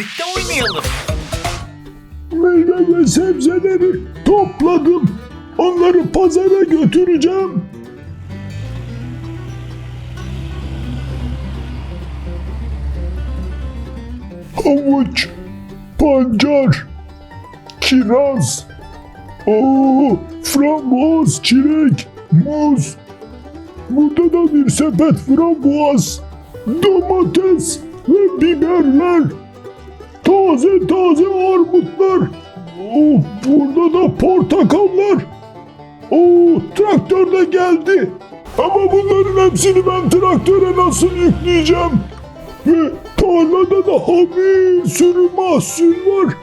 birlikte oynayalım. Meyve ve sebzeleri topladım. Onları pazara götüreceğim. Havuç, pancar, kiraz, oo, frambuaz, çilek, muz. Burada da bir sepet frambuaz, domates ve biberler. Taze taze armutlar. Oh, burada da portakallar. Oo, traktör de geldi. Ama bunların hepsini ben traktöre nasıl yükleyeceğim? Ve tarlada da bir sürü mahsul var.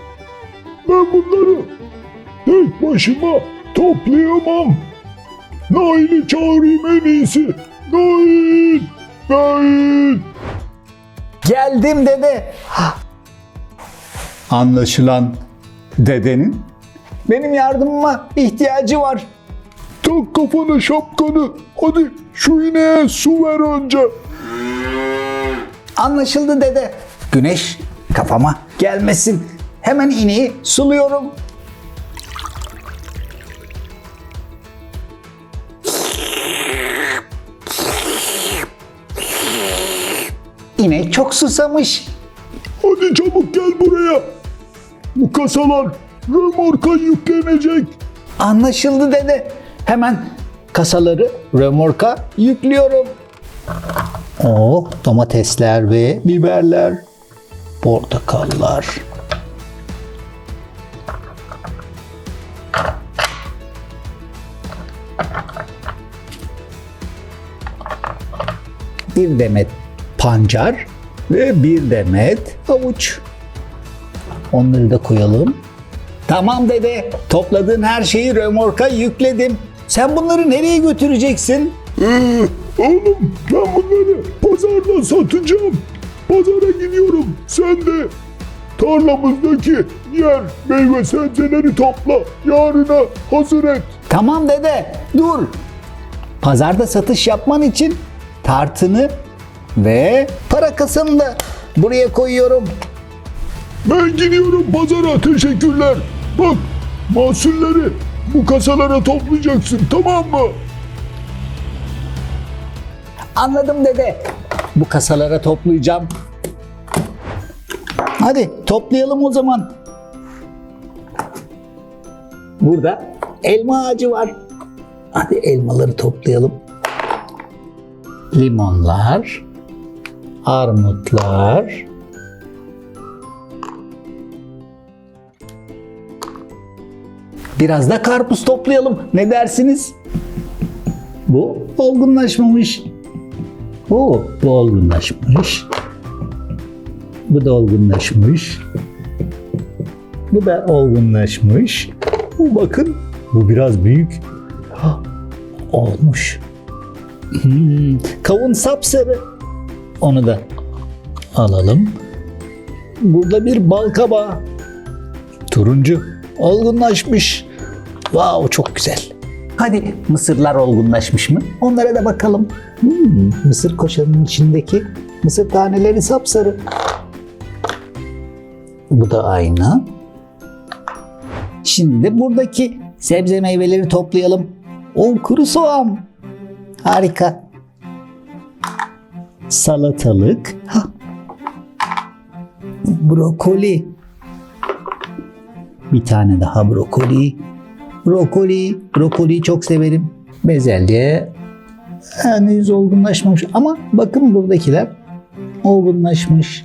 Ben bunları tek başıma toplayamam. Nail'i çağırayım en iyisi. Nail! Nail! Geldim dede. Anlaşılan dedenin benim yardımıma ihtiyacı var. Tak kafana şapkanı. Hadi şu ineğe su ver önce. Anlaşıldı dede. Güneş kafama gelmesin. Hemen ineği suluyorum. İnek çok susamış. Hadi çabuk gel buraya. Bu kasalar römorka yüklenecek. Anlaşıldı dede. Hemen kasaları römorka yüklüyorum. Oh domatesler ve biberler. Portakallar. Bir demet pancar ve bir demet havuç. Onları da koyalım. Tamam dede. Topladığın her şeyi römorka yükledim. Sen bunları nereye götüreceksin? Ee, oğlum ben bunları pazarda satacağım. Pazara gidiyorum. Sen de tarlamızdaki yer meyve sebzeleri topla. Yarına hazır et. Tamam dede. Dur. Pazarda satış yapman için tartını ve para kasanı da buraya koyuyorum. Ben gidiyorum pazara teşekkürler. Bak mahsulleri bu kasalara toplayacaksın tamam mı? Anladım dede. Bu kasalara toplayacağım. Hadi toplayalım o zaman. Burada elma ağacı var. Hadi elmaları toplayalım. Limonlar, armutlar, Biraz da karpuz toplayalım. Ne dersiniz? Bu olgunlaşmamış. Oo, bu olgunlaşmış. Bu da olgunlaşmış. Bu da olgunlaşmış. Bu bakın. Bu biraz büyük. Hah, olmuş. Hmm, kavun sapsarı. Onu da alalım. Burada bir bal. Turuncu. Olgunlaşmış. Wow çok güzel. Hadi mısırlar olgunlaşmış mı? Onlara da bakalım. Hmm, mısır koşanın içindeki mısır taneleri sapsarı. Bu da aynı. Şimdi buradaki sebze meyveleri toplayalım. O kuru soğan. Harika. Salatalık. Hah. Brokoli. Bir tane daha brokoli. Brokoli. Brokoliyi çok severim. Bezelye henüz olgunlaşmamış ama bakın buradakiler olgunlaşmış.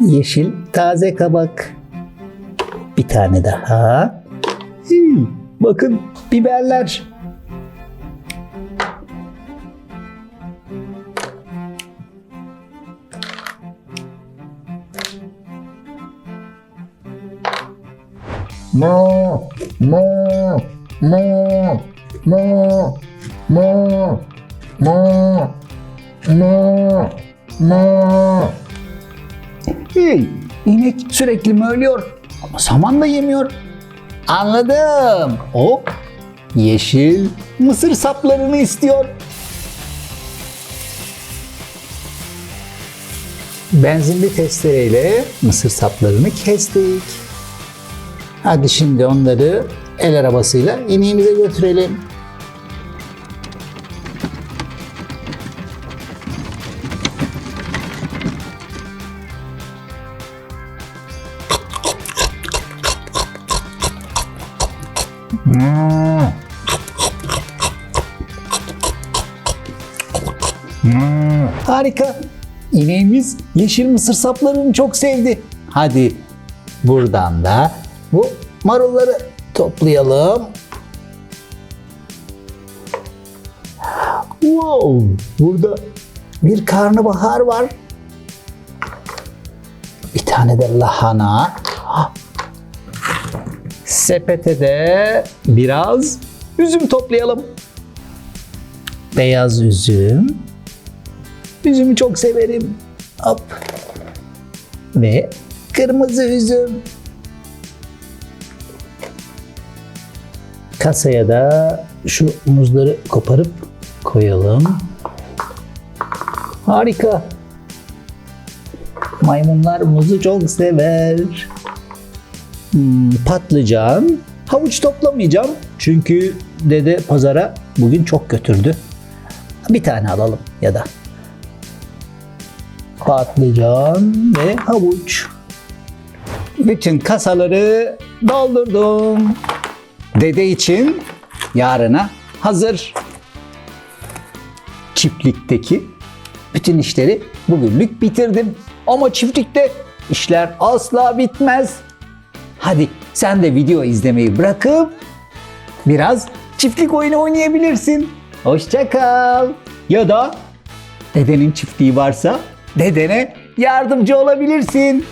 Yeşil taze kabak. Bir tane daha. Hii, bakın biberler. Mo, mo, mo, mo, mo, mo, mo, mo. Hey, inek sürekli mi ölüyor? Ama saman da yemiyor. Anladım. O yeşil mısır saplarını istiyor. benzinli testereyle mısır saplarını kestik. Hadi şimdi onları el arabasıyla ineğimize götürelim. Harika. İneğimiz yeşil mısır saplarını çok sevdi. Hadi buradan da bu marulları toplayalım. Wow, burada bir karnabahar var. Bir tane de lahana. Sepete de biraz üzüm toplayalım. Beyaz üzüm. Üzümü çok severim. Hop. Ve kırmızı üzüm. Kasaya da şu muzları koparıp koyalım. Harika. Maymunlar muzu çok sever. Hmm, patlıcan. Havuç toplamayacağım. Çünkü dede pazara bugün çok götürdü. Bir tane alalım ya da. Patlıcan ve havuç. Bütün kasaları doldurdum. Dede için yarına hazır. Çiftlikteki bütün işleri bugünlük bitirdim. Ama çiftlikte işler asla bitmez. Hadi sen de video izlemeyi bırakıp biraz çiftlik oyunu oynayabilirsin. Hoşça kal. Ya da dedenin çiftliği varsa dedene yardımcı olabilirsin.